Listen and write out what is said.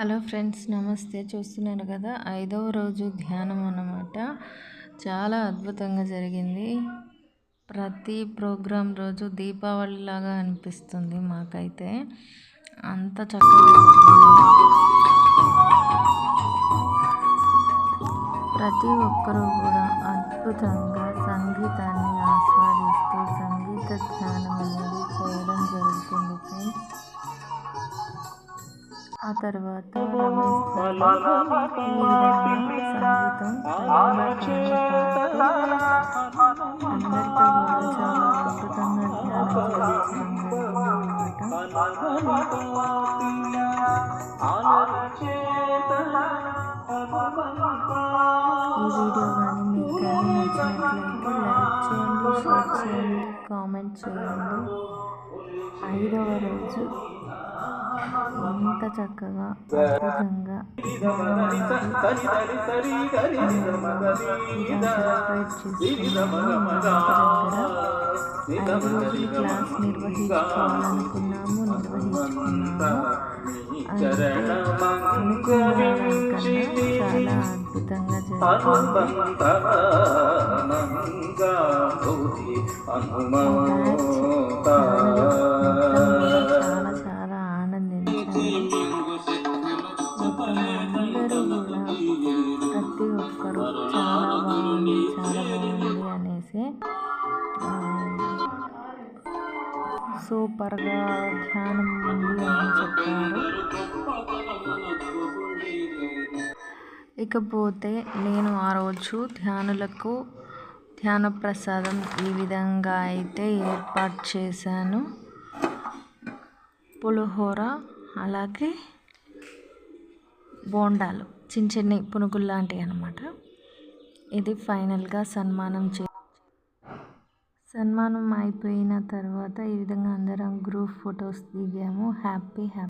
Hello friends నమస్తే. చూస్తున్నారు కదా ఐదవ రోజు ధ్యానం అన్నమాట. చాలా అద్భుతంగా జరిగింది. ప్రతి ప్రోగ్రాం రోజు దీపావళి లాగా అనిపిస్తుంది మాకైతే. అంత చక్కగా ప్రతి ఒక్కరూ కూడా అద్భుతంగా సంగీతాన్ని ఆస్వాదిస్తూ సంగీత ఆ తర్వాత అందరితో కూడా చాలా అద్భుతంగా ధ్యానం ఈ వీడియో కానీ మీకు కానీ నచ్చినట్లయితే లైక్ చేయండి షేర్ చేయండి కామెంట్ చేయండి. ఐదవ రోజు ఎంత చక్కగా అద్భుతంగా ఐదు రోజులు క్లాస్ నిర్వహించుకోవాలనుకున్నాము నిర్వహించుకున్నాము అనుకున్న చాలా అద్భుతంగా జరిగింది సూపర్గా ధ్యానం ఉంది అని చెప్పారు. ఇకపోతే నేను ఆ రోజు ధ్యానులకు ధ్యాన ప్రసాదం ఈ విధంగా అయితే ఏర్పాటు చేశాను. పులిహోర అలాగే బోండాలు చిన్న చిన్న పునుగులు లాంటివి అనమాట ఇది ఫైనల్గా సన్మానం చే సన్మానం అయిపోయిన తర్వాత ఈ విధంగా అందరం గ్రూప్ ఫొటోస్ దిగాము. Happy happy.